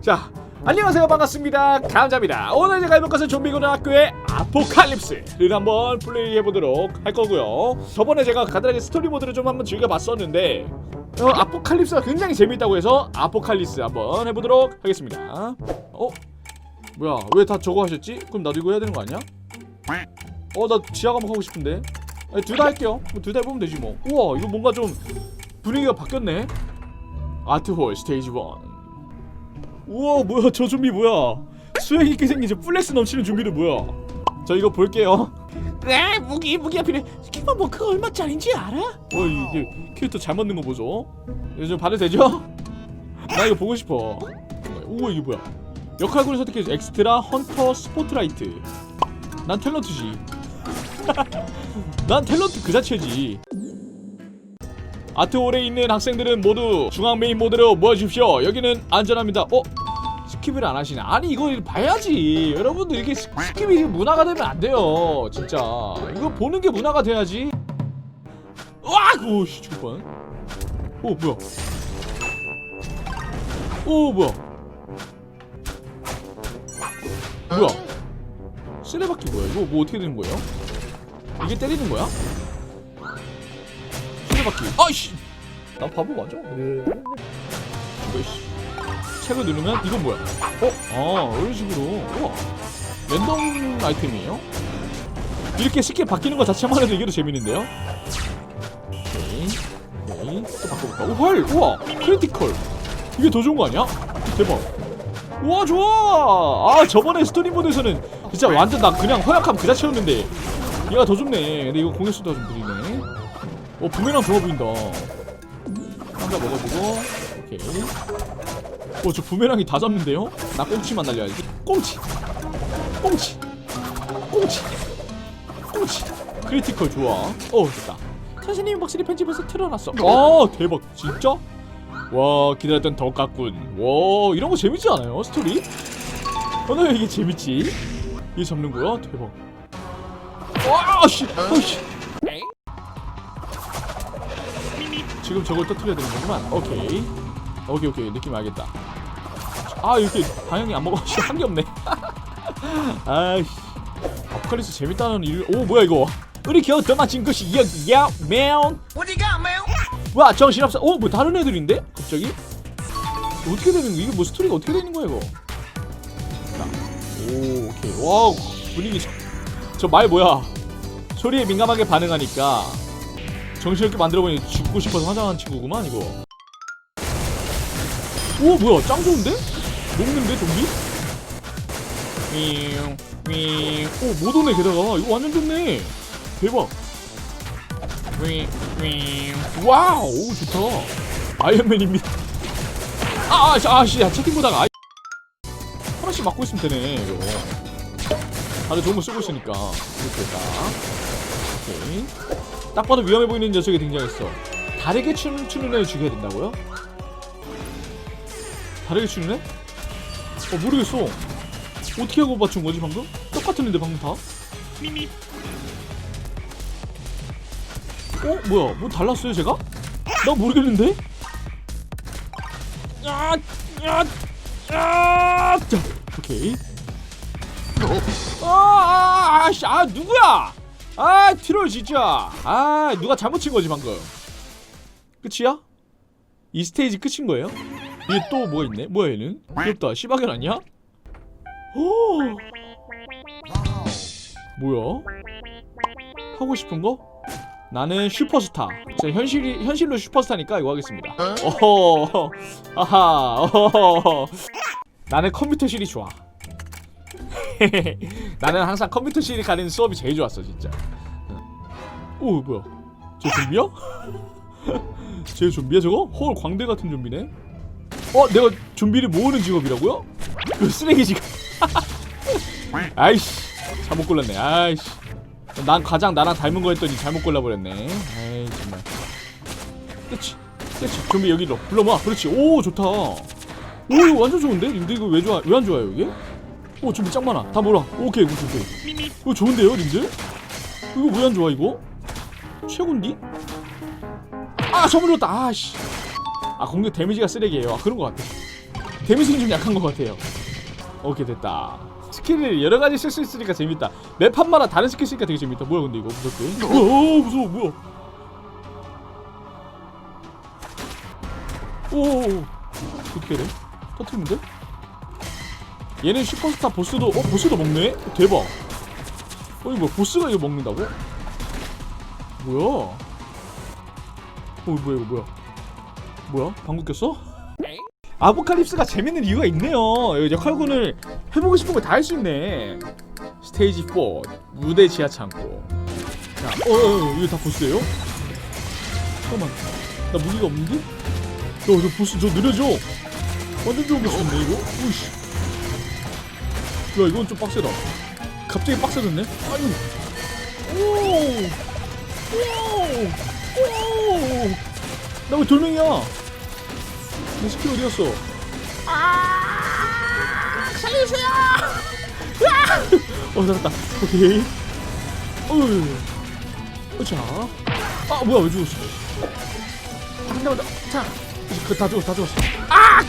자 안녕하세요. 반갑습니다. 감자입니다. 오늘 제가 해볼 것은 좀비 고등학교의 아포칼립스를 한번 플레이해보도록 할 거고요. 저번에 제가 간단하게 스토리 모드를 좀 한번 즐겨봤었는데 어, 아포칼립스가 굉장히 재밌다고 해서 아포칼립스 한번 해보도록 하겠습니다. 어? 뭐야 왜 다 저거 하셨지? 그럼 나도 이거 해야 되는 거 아니야? 어 나 지하 과목 하고 싶은데. 둘 다 할게요. 뭐 둘다 해보면 되지 뭐. 우와 이거 뭔가 좀 분위기가 바뀌었네. 아트홀 스테이지 1 우와 뭐야 저 좀비 뭐야? 수행 있게 생긴 저 플렉스 넘치는 좀비는 뭐야? 저 이거 볼게요. 에? 무기 무기가 필요해 키가 뭐 그거 얼마짜린지 알아? 어 이게 캐릭터 잘 맞는 거 보죠? 좀 봐도 되죠? 나 이거 보고 싶어. 우와 이게 뭐야? 역할군을 선택해 엑스트라 헌터 스포트라이트. 난 탤런트지. 난 탤런트 그 자체지. 아트홀에 있는 학생들은 모두 중앙 메인 모드로 모여주십시오. 여기는 안전합니다. 어? 스킵을 안 하시네 아니 이거 봐야지 여러분들 이게 스- 스킵이 문화가 되면 안 돼요 진짜 이거 보는 게 문화가 돼야지 와! 오씨 죽을 뻔. 오 뭐야? 오 뭐야? 뭐야? 쓰레바퀴 뭐야? 이거 뭐 어떻게 되는 거예요? 이게 때리는 거야? 쓰레바퀴. 아이씨. 나 바보 맞아? 네. 이거 씨. 책을 누르면 이건 뭐야? 어? 아 이런 식으로. 우와. 랜덤 아이템이에요? 이렇게 쉽게 바뀌는 것 자체만 해도 이게 더 재밌는데요? 오케이 오케이 또 바꿔볼까? 오 활! 우와! 크리티컬 이게 더 좋은 거 아니야? 대박 우와 좋아! 아 저번에 스토리 모드에서는 진짜 완전 나 그냥 허약함 그 자체였는데 얘가 더 좋네 근데 이거 공격수도 좀 느리네 어 부메랑 좋아 보인다 한자 먹어보고 오케이 어저 부메랑이 다 잡는데요? 나 꽁치만 날려야지 꽁치 꽁치 꽁치 꽁치 크리티컬 좋아 어 됐다 선생님이 확실히 편집해서 틀어놨어. 아 대박 진짜? 와 기다렸던 더 깎군. 와 이런 거 재밌지 않아요 스토리? 어나 왜 이게 재밌지? 이게 잡는 거야? 대박. 와씨 아씨. 지금 저걸 터트려야 되는 거구만. 오케이 오케이 오케이 느낌 알겠다. 아 이렇게 방향이 안 먹어. 한 게 없네. 아이씨. 아포칼립스 재밌다는 일. 오 뭐야 이거? 우리 겨우 더 맞힌 것이 여기야 매운 어디가 매우? 와 정신없어 오 뭐 다른 애들인데 갑자기 어떻게 되는 거야 이게 뭐 스토리가 어떻게 되는 거야 이거 자, 오 오케이 와우 분위기 저 말 뭐야 소리에 민감하게 반응하니까 정신없게 만들어보니 죽고 싶어서 화장한 친구구만 이거 오 뭐야 짱 좋은데? 녹는데 좀비? 윙윙오못 오네 게다가. 이거 완전 좋네. 대박. 와우 오, 좋다. 아이언맨입니다. 아, 아, 아씨 야 채팅 보다가 아이. 하나씩 맞고 있으면 되네 이거. 다들 좋은 거 쓰고 있으니까. 이렇게 딱. 오케이. 딱 봐도 위험해 보이는 녀석이 등장했어. 다르게 춤, 추는 애를 죽여야 된다고요? 다르게 애? 어 모르겠어 어떻게 하고 맞춘 거지 방금? 똑같았는데 방금 다? 어? 뭐야? 뭐 달랐어요 제가? 나 모르겠는데? 야, 야, 야, 자, 오케이. 아, 아, 아, 씨, 아, 누구야? 아, 트롤 진짜. 아, 누가 잘못 친 거지 방금. 끝이야? 이 스테이지 끝인 거예요? 이게 또 뭐가 있네? 뭐야 얘는? 귀엽다. 시바견 아니야? 오, 뭐야? 하고 싶은 거? 나는 슈퍼스타. 제 현실이 현실로 슈퍼스타니까 이거 하겠습니다. 어허, 아하, 어허. 나는 컴퓨터실이 좋아. 나는 항상 컴퓨터실이 가는 수업이 제일 좋았어 진짜. 오 뭐야? 저 좀비야? 쟤 좀비야 저거? 헐 광대 같은 좀비네. 어 내가 좀비를 모으는 직업이라고요? 그 쓰레기 직업. 아이씨 잘못 골랐네. 아이씨. 난 가장 나랑 닮은 거 했더니 잘못 골라버렸네. 에이 정말. 그렇지, 그렇지. 좀비 여기로 불러봐. 그렇지. 오 좋다. 오 이거 완전 좋은데? 님들 이거 왜 좋아? 왜 안 좋아요 이게? 오 좀비 짱 많아. 다 몰아. 오케이 오케이 오케이. 이거 좋은데요, 님들? 이거 왜 안 좋아 이거? 최고인디? 아 선물 줬다. 아씨. 아 공격 데미지가 쓰레기예요. 아 그런 거 같아. 데미지는 좀 약한 것 같아요 오케이 됐다 스킬을 여러 가지 쓸 수 있으니까 재밌다 맵 한마다 다른 스킬 쓰니까 되게 재밌다 뭐야 근데 이거 무섭게 오 무서워 뭐야 오 어떻게 돼? 터트리면 돼? 얘는 슈퍼스타 보스도 어 보스도 먹네? 대박 어 이거 뭐야 보스가 이거 먹는다고? 뭐야 어 뭐야 이거 뭐야 뭐야 방구 꼈어? 아포칼립스가 재밌는 이유가 있네요 역할군을 해보고 싶은 거 다 할 수 있네 스테이지 4 무대 지하 창고 자, 어, 어, 어 이거 다 보스예요? 잠깐만 나 무기가 없는데? 야, 저 보스 저 느려져. 완전 좋은 보스인데 이거? 우이씨. 야, 이건 좀 빡세다. 갑자기 빡세졌네. 아유. 오. 오. 오. 나왜 돌멩이야? 내 스킬 어디 갔어? 아! 살려주세요! 어, 살았다. 오케이. 어, 자. 아, 뭐야, 왜 죽었어? 한 대만 더. 자, 그다 죽었어, 다 죽었어. 아!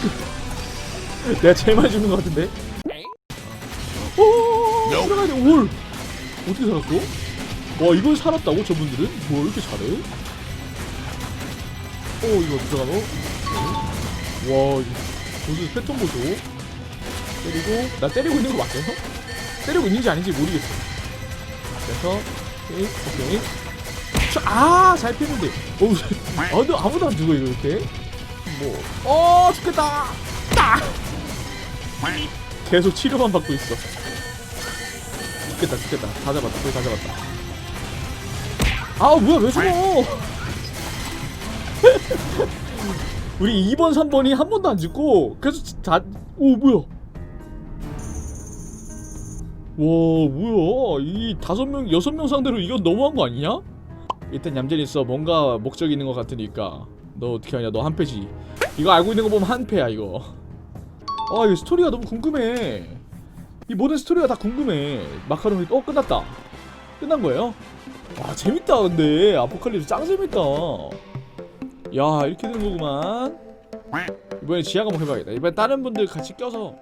내가 제일 많이 죽는 것 같은데. 오, 들어가야 돼. 올. 어떻게 살았어? 와, 이걸 살았다고 저분들은? 뭐 이렇게 잘해? 오, 이거 들어가고. 와, 보스 패턴 보소. 때리고, 나 때리고 있는 거 맞아요? 때리고 있는지 아닌지 모르겠어. 그래서, 오케이, 오케이. 자, 아, 잘 피는데. 어우, 아무도, 아무도 안 죽어, 이거 이렇게. 뭐, 어, 죽겠다. 딱! 계속 치료만 받고 있어. 죽겠다, 죽겠다. 다 잡았다, 거의 다 잡았다. 아, 뭐야, 왜 죽어? 우리 2번, 3번이 한 번도 안 죽고, 계속 다, 오, 뭐야. 와, 뭐야. 이 다섯 명, 여섯 명 상대로 이건 너무한 거 아니냐? 일단 얌전히 있어. 뭔가 목적이 있는 것 같으니까. 너 어떻게 하냐? 너 한패지. 이거 알고 있는 거 보면 한패야 이거. 아, 이 스토리가 너무 궁금해. 이 모든 스토리가 다 궁금해. 마카로니 어 끝났다. 끝난 거예요? 와 재밌다 근데 아포칼립스 짱 재밌다. 야 이렇게 되는 거구만. 이번에 지하가 한번 해봐야겠다. 이번에 다른 분들 같이 껴서